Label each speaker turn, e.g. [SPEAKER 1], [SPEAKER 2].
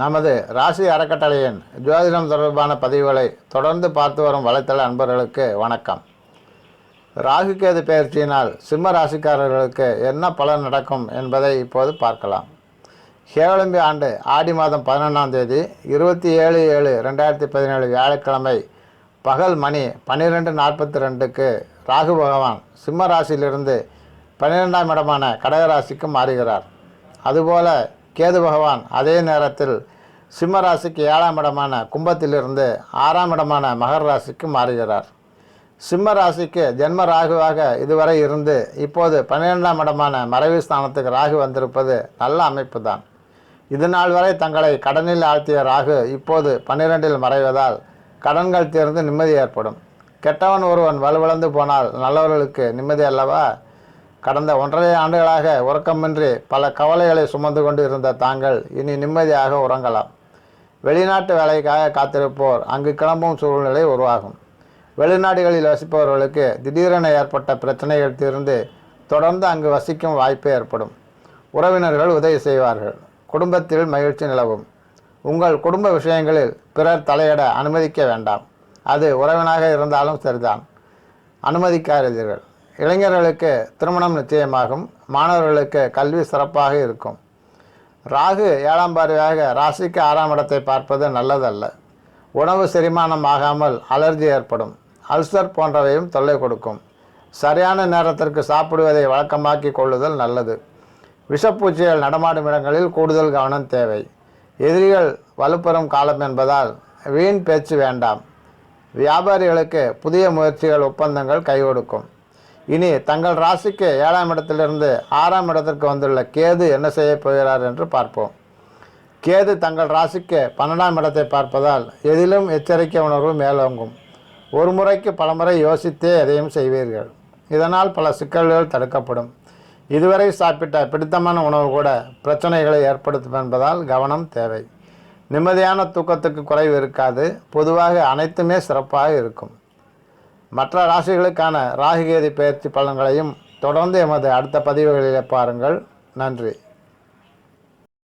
[SPEAKER 1] நமது ராசி அறக்கட்டளையின் ஜோதிடம் தொடர்பான பதிவுகளை தொடர்ந்து பார்த்து வரும் வலைத்தள அன்பர்களுக்கு வணக்கம். ராகுகேது பயிற்சியினால் சிம்ம ராசிக்காரர்களுக்கு என்ன பலன் நடக்கும் என்பதை இப்போது பார்க்கலாம். ஹேவலம்பி ஆண்டு ஆடி மாதம் பதினொன்றாம் தேதி இருபத்தி ஏழு ஏழு ரெண்டாயிரத்தி பதினேழு வியாழக்கிழமை பகல் மணி பன்னிரெண்டு நாற்பத்தி ரெண்டுக்கு ராகு பகவான் சிம்ம ராசியிலிருந்து பன்னிரெண்டாம் இடமான கடகராசிக்கு மாறுகிறார். அதுபோல கேது பகவான் அதே நேரத்தில் சிம்மராசிக்கு ஏழாம் இடமான கும்பத்திலிருந்து ஆறாம் இடமான மகர ராசிக்கு மாறுகிறார். சிம்ம ராசிக்கு ஜென்ம ராகுவாக இதுவரை இருந்து இப்போது பன்னிரெண்டாம் இடமான மறைவு ஸ்தானத்துக்கு ராகு வந்திருப்பது நல்ல அமைப்பு தான் இதுநாள் வரை தங்களை கடனில் ஆழ்த்திய ராகு இப்போது பன்னிரெண்டில் மறைவதால் கடன்கள் தீர்ந்து நிம்மதி ஏற்படும். கெட்டவன் ஒருவன் வலுவிழந்து போனால் நல்லவர்களுக்கு நிம்மதி அல்லவா? கடந்த ஒன்றரை ஆண்டுகளாக உறக்கமின்றி பல கவலைகளை சுமந்து கொண்டு இருந்த தாங்கள் இனி நிம்மதியாக உறங்கலாம். வெளிநாட்டு வேலைக்காக காத்திருப்போர் அங்கு கிளம்பும் சூழ்நிலை உருவாகும். வெளிநாடுகளில் வசிப்பவர்களுக்கு திடீரென ஏற்பட்ட பிரச்சனைகள் தீர்ந்து தொடர்ந்து அங்கு வசிக்கும் வாய்ப்பு ஏற்படும். உறவினர்கள் உதவி செய்வார்கள். குடும்பத்தில் மகிழ்ச்சி நிலவும். உங்கள் குடும்ப விஷயங்களில் பிறர் தலையிட அனுமதிக்க வேண்டாம். அது உறவினாக இருந்தாலும் சரிதான். அனுமதிக்காதீர்கள். இளைஞர்களுக்கு திருமணம் நிச்சயமாகும். மாணவர்களுக்கு கல்வி சிறப்பாக இருக்கும். ராகு ஏழாம் பார்வையாக ராசிக்கு ஆறாம் இடத்தை பார்ப்பது நல்லதல்ல. உணவு செரிமானம் ஆகாமல் அலர்ஜி ஏற்படும். அல்சர் போன்றவையும் தொல்லை கொடுக்கும். சரியான நேரத்திற்கு சாப்பிடுவதை வழக்கமாக்கி கொள்ளுதல் நல்லது. விஷப்பூச்சிகள் நடமாடும் இடங்களில் கூடுதல் கவனம் தேவை. எதிரிகள் வலுப்பெறும் காலம் என்பதால் வீண் பேச்சு வேண்டாம். வியாபாரிகளுக்கு புதிய முயற்சிகள் ஒப்பந்தங்கள் கை கொடுக்கும் இனி தங்கள் ராசிக்கு ஏழாம் இடத்திலிருந்து ஆறாம் இடத்திற்கு வந்துள்ள கேது என்ன செய்ய போகிறார் என்று பார்ப்போம். கேது தங்கள் ராசிக்கு பன்னெண்டாம் இடத்தை பார்ப்பதால் எதிலும் எச்சரிக்கை உணர்வு மேலோங்கும். ஒரு முறைக்கு பலமுறை யோசித்தே எதையும் செய்வீர்கள். இதனால் பல சிக்கல்கள் தடுக்கப்படும். இதுவரை சாப்பிட்ட பிடித்தமான உணவு கூட பிரச்சனைகளை ஏற்படுத்தும் என்பதால் கவனம் தேவை. நிம்மதியான தூக்கத்துக்கு குறைவு இருக்காது. பொதுவாக அனைத்துமே சிறப்பாக இருக்கும். மற்ற ராசிகளுக்கான ராகுகேதி பயிற்சி பலன்களையும் தொடர்ந்து எமது அடுத்த பதிவுகளில் பாருங்கள். நன்றி.